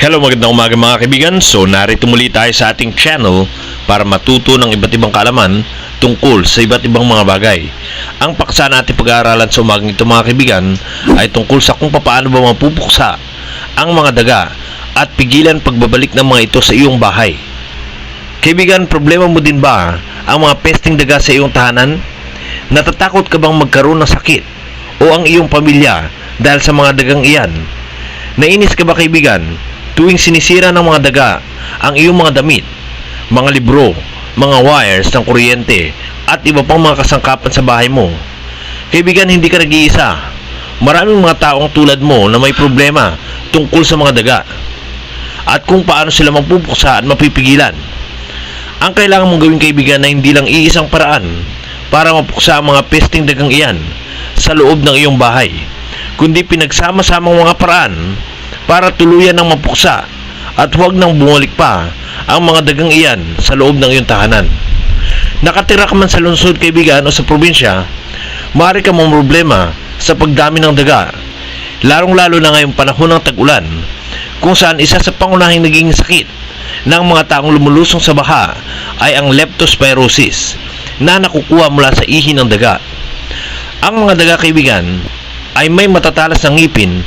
Hello, magandang umaga mga kaibigan. So, narito muli tayo sa ating channel para matuto ng iba't ibang kaalaman tungkol sa iba't ibang mga bagay. Ang paksa natin pag-aaralan sa umagang ito mga kaibigan ay tungkol sa kung paano ba mapupuksa ang mga daga at pigilan pagbabalik ng mga ito sa iyong bahay. Kaibigan, problema mo din ba ang mga pesting daga sa iyong tahanan? Natatakot ka bang magkaroon ng sakit o ang iyong pamilya dahil sa mga dagang iyan? Nainis ka ba kaibigan tuwing sinisira ng mga daga ang iyong mga damit, mga libro, mga wires ng kuryente at iba pang mga kasangkapan sa bahay mo? Kaibigan, hindi ka nag-iisa. Maraming mga taong tulad mo na may problema tungkol sa mga daga at kung paano sila mapupuksa at mapipigilan. Ang kailangan mong gawin kaibigan na hindi lang iisang paraan para mapuksa ang mga pesting dagang iyan sa loob ng iyong bahay, kundi pinagsama-samang mga paraan para tuluyan ng mapuksa at huwag nang bumalik pa ang mga dagang iyan sa loob ng iyong tahanan. Nakatira ka man sa lungsod kaibigan o sa probinsya, maaari ka mong problema sa pagdami ng daga, larong-lalo na ngayong panahon ng tag-ulan, kung saan isa sa pangunahing naging sakit ng mga taong lumulusong sa baha ay ang leptospirosis na nakukuha mula sa ihi ng daga. Ang mga daga kaibigan ay may matatalas na ngipin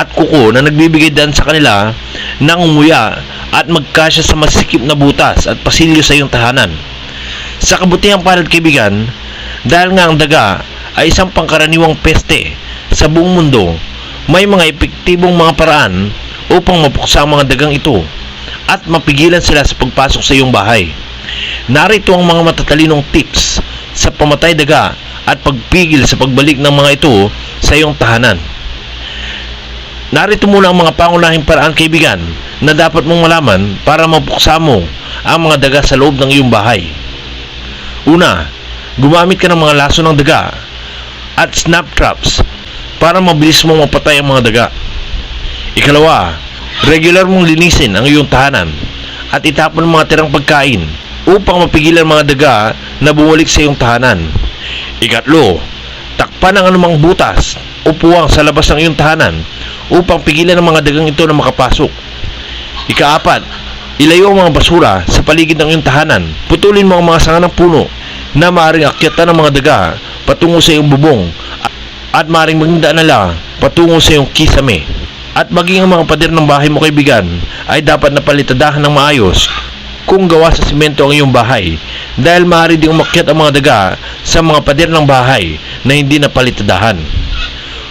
at kuko na nagbibigay dan sa kanila ng umuya at magkasya sa masikip na butas at pasilyo sa iyong tahanan. Sa kabutihang palad kaibigan, dahil nga ang daga ay isang pangkaraniwang peste sa buong mundo, may mga epektibong mga paraan upang mapuksa ang mga dagang ito at mapigilan sila sa pagpasok sa iyong bahay. Narito ang mga matatalinong tips sa pamatay daga at pagpigil sa pagbalik ng mga ito sa iyong tahanan. Narito muna ang mga pangunahing paraan kaibigan na dapat mong malaman para mapuksa mo ang mga daga sa loob ng iyong bahay. Una, gumamit ka ng mga laso ng daga at snap traps para mabilis mong mapatay ang mga daga. Ikalawa, regular mong linisin ang iyong tahanan at itapon ang mga tirang pagkain upang mapigilan mga daga na bumalik sa iyong tahanan. Ikatlo, takpan ang anumang butas o puwang sa labas ng iyong tahanan upang pigilan ang mga dagang ito na makapasok. Ikaapat, ilayo ang mga basura sa paligid ng iyong tahanan. Putulin mo ang mga sanga ng puno na maaaring akyatan ng mga daga patungo sa iyong bubong at maaaring maging nila patungo sa iyong kisame. At maging ang mga pader ng bahay mo kaibigan ay dapat napalitadahan ng maayos kung gawa sa simento ang iyong bahay dahil maaari ding umakyat ang mga daga sa mga pader ng bahay na hindi napalitadahan.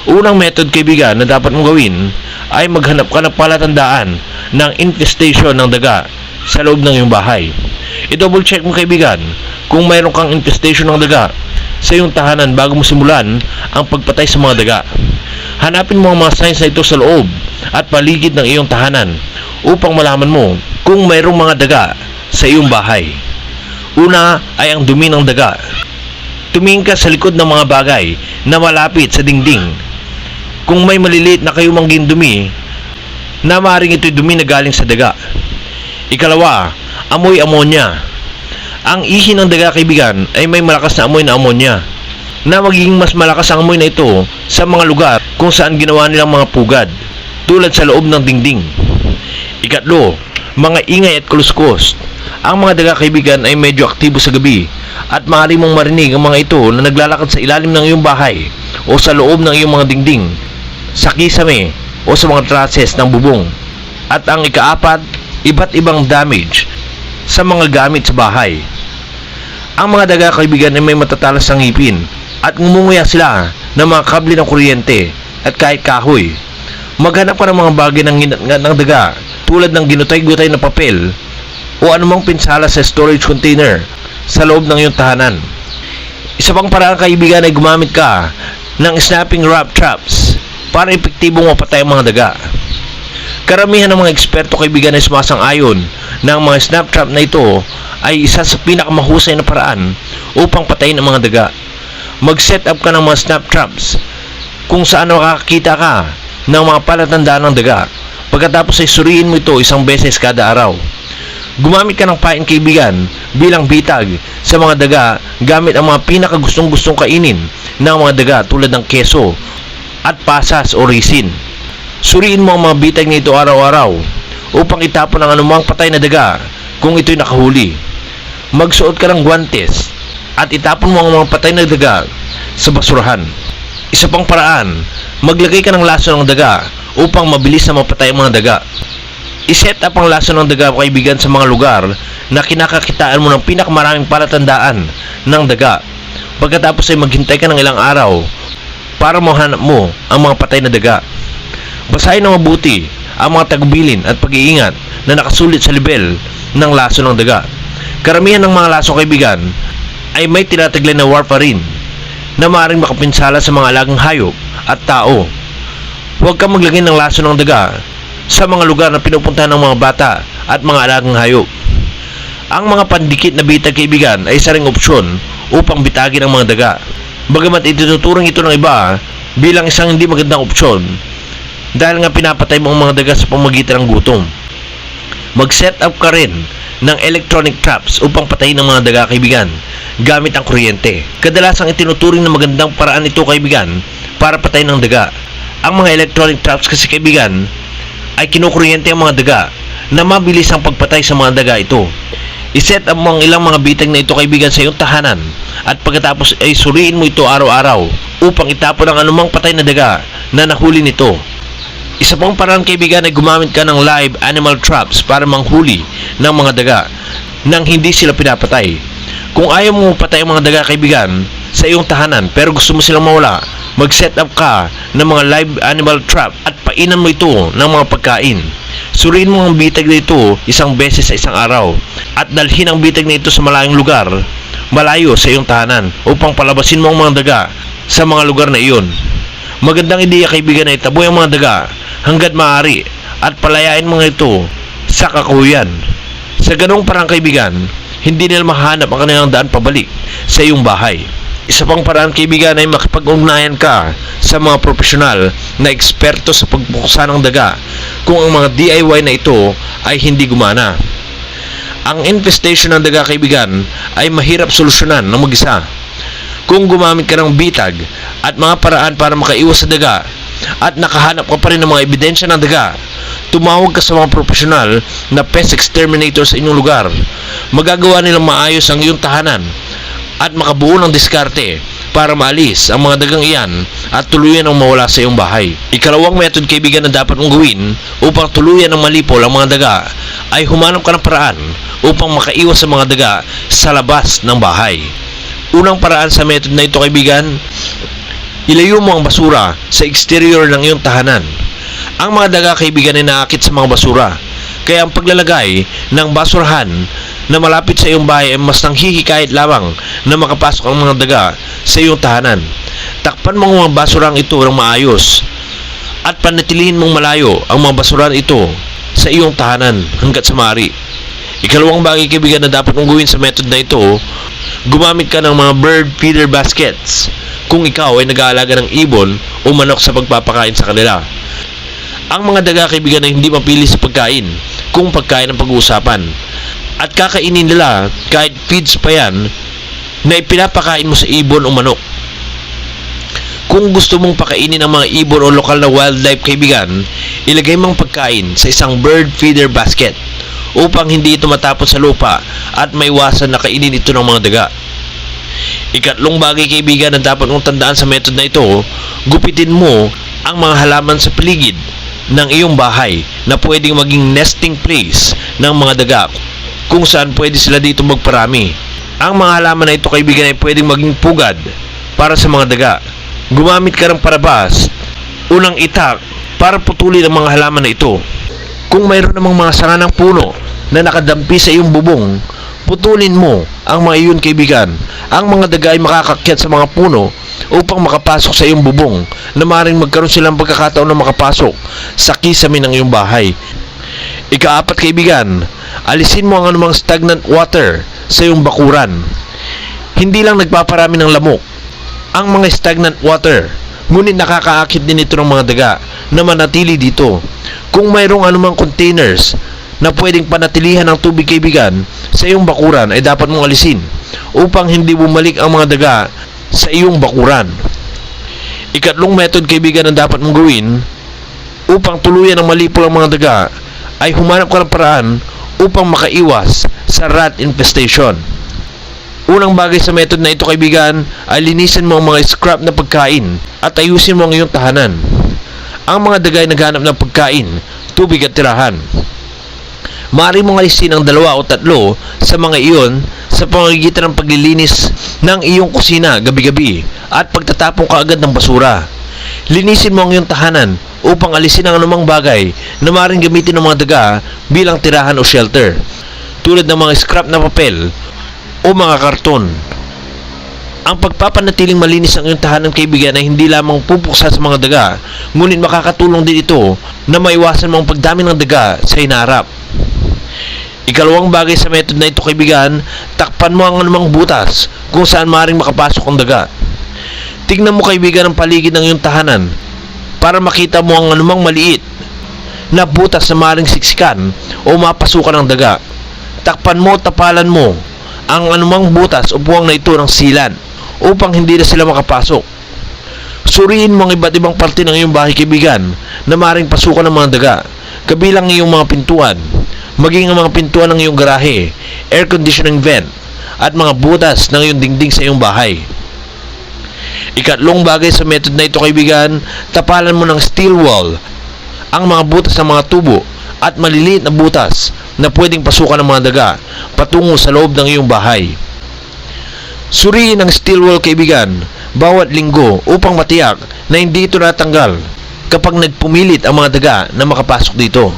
Unang method kaibigan na dapat mong gawin ay maghanap ka ng palatandaan ng infestation ng daga sa loob ng iyong bahay. I-double check mo kaibigan kung mayroon kang infestation ng daga sa iyong tahanan bago mo simulan ang pagpatay sa mga daga. Hanapin mo ang mga signs na ito sa loob at paligid ng iyong tahanan upang malaman mo kung mayroong mga daga sa iyong bahay. Una ay ang dumi ng daga. Tumingin ka sa likod ng mga bagay na malapit sa dingding kung may maliliit na kayo mangging dumi, na maaaring ito'y dumi na galing sa daga. Ikalawa, amoy amonya. Ang ihi ng daga kaibigan ay may malakas na amoy na amonya na magiging mas malakas ang amoy na ito sa mga lugar kung saan ginawa nilang mga pugad tulad sa loob ng dingding. Ikatlo, mga ingay at kuluskos. Ang mga daga kaibigan ay medyo aktibo sa gabi at maaari mong marinig ang mga ito na naglalakad sa ilalim ng iyong bahay o sa loob ng iyong mga dingding sa kisame o sa mga trusses ng bubong. At ang ikaapat, iba't ibang damage sa mga gamit sa bahay. Ang mga daga kaibigan ay may matatalas ng ngipin at ngumunguya sila ng mga kable ng kuryente at kahit kahoy. Maghanap ka ng mga bagay ng ng daga tulad ng ginutay-gutay na papel o anumang pinsala sa storage container sa loob ng iyong tahanan. Isa pang paraan kaibigan ay gumamit ka ng snapping wrap traps para epektibong mapatay ang mga daga. Karamihan ng mga eksperto kaibigan ay sumasang-ayon na ang mga snap trap na ito ay isa sa pinakamahusay na paraan upang patayin ang mga daga. Mag-set up ka ng mga snap traps kung saan makakakita ka ng mga palatandaan ng daga. Pagkatapos ay suriin mo ito isang beses kada araw. Gumamit ka ng pain kaibigan bilang bitag sa mga daga gamit ang mga pinakagustong-gustong kainin ng mga daga tulad ng keso at pasas o resin. Suriin mo ang mga bitag nito araw-araw upang itapon ang anumang patay na daga kung ito'y nakahuli. Magsuot ka ng guwantes at itapon mo ang mga patay na daga sa basurahan. Isa pang paraan, maglagay ka ng laso ng daga upang mabilis na mapatay ang mga daga. I-set up ang laso ng daga kaibigan sa mga lugar na kinakakitaan mo ng pinakamaraming palatandaan ng daga. Pagkatapos ay maghintay ka ng ilang araw para mahanap mo ang mga patay na daga. Basahin ng mabuti ang mga tagubilin at pag-iingat na nakasulit sa level ng laso ng daga. Karamihan ng mga laso kaibigan ay may tinataglay na warfarin na maaaring makapinsala sa mga alagang hayop at tao. Huwag kang maglagay ng laso ng daga sa mga lugar na pinupuntahan ng mga bata at mga alagang hayop. Ang mga pandikit na bitag kaibigan ay isa ring opsyon upang bitagin ang mga daga. Bagamat itinuturing ito ng iba bilang isang hindi magandang opsyon dahil nga pinapatay mo ang mga daga sa pamagitan ng gutom. Mag-set up ka rin ng electronic traps upang patayin ang mga daga kaibigan gamit ang kuryente. Kadalasang itinuturing na magandang paraan ito kaibigan para patayin ang daga. Ang mga electronic traps kasi kaibigan ay kinukuryente ang mga daga na mabilis ang pagpatay sa mga daga ito. I-set up mo ang ilang mga bitag na ito kaibigan sa iyong tahanan at pagkatapos ay suriin mo ito araw-araw upang itapon ang anumang patay na daga na nahuli nito. Isa pang parang kaibigan ay gumamit ka ng live animal traps para manghuli ng mga daga nang hindi sila pinapatay. Kung ayaw mo patay ang mga daga kaibigan sa iyong tahanan pero gusto mo silang mawala, mag-set up ka ng mga live animal trap at painan mo ito ng mga pagkain. Suriin mo ang bitag na ito isang beses sa isang araw at dalhin ang bitag na ito sa malayong lugar malayo sa iyong tahanan upang palabasin mo ang mga daga sa mga lugar na iyon. Magandang ideya kaibigan na itaboy ang mga daga hanggat maaari at palayain mga ito sa kakuyan. Sa ganong parang kaibigan, hindi nila mahanap ang kanilang daan pabalik sa iyong bahay. Isa pang paraan kaibigan ay makipag-ugnayan ka sa mga profesional na eksperto sa pagbuksan ng daga kung ang mga DIY na ito ay hindi gumana. Ang infestation ng daga kaibigan ay mahirap solusyonan ng mag-isa. Kung gumamit ka ng bitag at mga paraan para makaiwas sa daga at nakahanap ka pa rin ng mga ebidensya ng daga, tumawag ka sa mga profesional na pest exterminator sa inyong lugar. Magagawa nilang maayos ang iyong tahanan at makabuo ng diskarte para maalis ang mga dagang iyan at tuluyan ang mawala sa iyong bahay. Ikalawang method kaibigan na dapat mong gawin upang tuluyan ng malipol ang mga daga ay humanap ka ng paraan upang makaiwas sa mga daga sa labas ng bahay. Unang paraan sa method na ito kaibigan, ilayo mo ang basura sa exterior ng iyong tahanan. Ang mga daga kaibigan ay naakit sa mga basura. Kaya ang paglalagay ng basurahan na malapit sa iyong bahay ay mas nanghihikayat lamang na makapasok ang mga daga sa iyong tahanan. Takpan mo ang mga basurang ito ng maayos at panatilihin mong malayo ang mga basurahan ito sa iyong tahanan hanggat sa maaari. Ikalawang bagay kaibigan na dapat mong gawin sa method na ito, gumamit ka ng mga bird feeder baskets kung ikaw ay nag-aalaga ng ibon o manok sa pagpapakain sa kanila. Ang mga daga kaibigan ay hindi mapili sa pagkain kung pagkain ang pag-uusapan. At kakainin nila kahit feeds pa yan na ipinapakain mo sa ibon o manok. Kung gusto mong pakainin ang mga ibon o lokal na wildlife kaibigan, ilagay mong pagkain sa isang bird feeder basket upang hindi ito matapon sa lupa at maiwasan na kainin ito ng mga daga. Ikatlong bagay kaibigan na dapat mong tandaan sa method na ito, gupitin mo ang mga halaman sa paligid ng iyong bahay na pwedeng maging nesting place ng mga daga kung saan pwede sila dito magparami. Ang mga halaman na ito kaibigan ay pwedeng maging pugad para sa mga daga. Gumamit ka ng parabas, unang itak para putulin ang mga halaman na ito. Kung mayroon namang mga sanga ng puno na nakadampi sa iyong bubong, putulin mo ang mga iyon kaibigan. Ang mga daga ay makakakyat sa mga puno upang makapasok sa iyong bubong na maaaring magkaroon silang pagkakataon na makapasok sa kisame ng iyong bahay. Ikaapat kaibigan, alisin mo ang anumang stagnant water sa iyong bakuran. Hindi lang nagpaparami ng lamok ang mga stagnant water, ngunit nakakaakit din ito ng mga daga na manatili dito. Kung mayroong anumang containers na pwedeng panatilihan ng tubig kaibigan sa iyong bakuran ay dapat mong alisin upang hindi bumalik ang mga daga sa iyong bakuran. Ikatlong method kaibigan na dapat mong gawin upang tuluyan ng malipol ang mga daga ay humanap ka ng paraan upang makaiwas sa rat infestation. Unang bagay sa method na ito kaibigan ay linisin mo ang mga scrap na pagkain at ayusin mo ang iyong tahanan. Ang mga daga ay naghanap ng pagkain, tubig at tirahan. Maaari mong alisin ang dalawa o tatlo sa mga iyon sa pamamagitan ng paglilinis ng iyong kusina gabi-gabi at pagtatapon ka agad ng basura. Linisin mo ang iyong tahanan upang alisin ang anumang bagay na maaaring gamitin ng mga daga bilang tirahan o shelter tulad ng mga scrap na papel o mga karton. Ang pagpapanatiling malinis ang iyong tahanan kaibigan ay hindi lamang pupuksa sa mga daga, ngunit makakatulong din ito na maiwasan mo ang pagdami ng daga sa inaharap. Ikalawang bagay sa method na ito kaibigan, takpan mo ang anumang butas kung saan maaaring makapasok ang daga. Tingnan mo kaibigan ang paligid ng iyong tahanan para makita mo ang anumang maliit na butas na maaaring siksikan o mapasukan ng daga. Takpan mo, tapalan mo ang anumang butas o buwang na ito ng silan upang hindi na sila makapasok. Suriin mo ang iba't ibang parte ng iyong bahay kaibigan na maaaring pasukan ng mga daga, kabilang ang iyong mga pintuan, maging ang mga pintuan ng iyong garahe, air conditioning vent, at mga butas ng iyong dingding sa iyong bahay. Ikatlong bagay sa method na ito kaibigan, tapalan mo ng steel wall ang mga butas ng mga tubo at maliliit na butas na pwedeng pasukan ng mga daga patungo sa loob ng iyong bahay. Suriin ang steel wall kaibigan bawat linggo upang matiyak na hindi ito natanggal kapag nagpumilit ang mga daga na makapasok dito.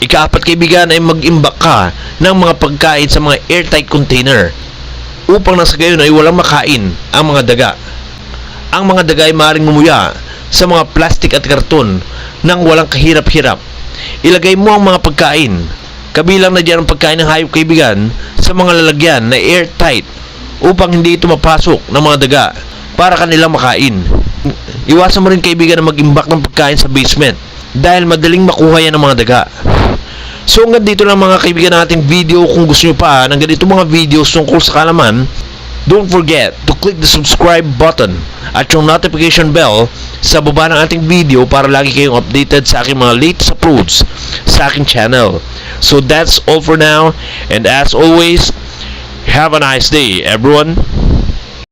Ikaapat kaibigan ay mag-imbak ka ng mga pagkain sa mga airtight container upang nasa gayon ay walang makain ang mga daga. Ang mga daga ay maaaring ngumuya sa mga plastic at karton nang walang kahirap-hirap. Ilagay mo ang mga pagkain, kabilang na dyan ang pagkain ng hayop kaibigan, sa mga lalagyan na airtight upang hindi ito mapasok ng mga daga para kanilang makain. Iwasan mo rin kaibigan na mag-imbak ng pagkain sa basement dahil madaling makuha yan ng mga daga. So hanggang dito lang mga kaibigan nating video kung gusto nyo pa ng ganito mga videos tungkol sa kalaman Don't forget to click the subscribe button at yung notification bell sa baba ng ating video para lagi kayong updated sa aking mga latest uploads sa aking channel. So that's all for now and as always, have a nice day everyone.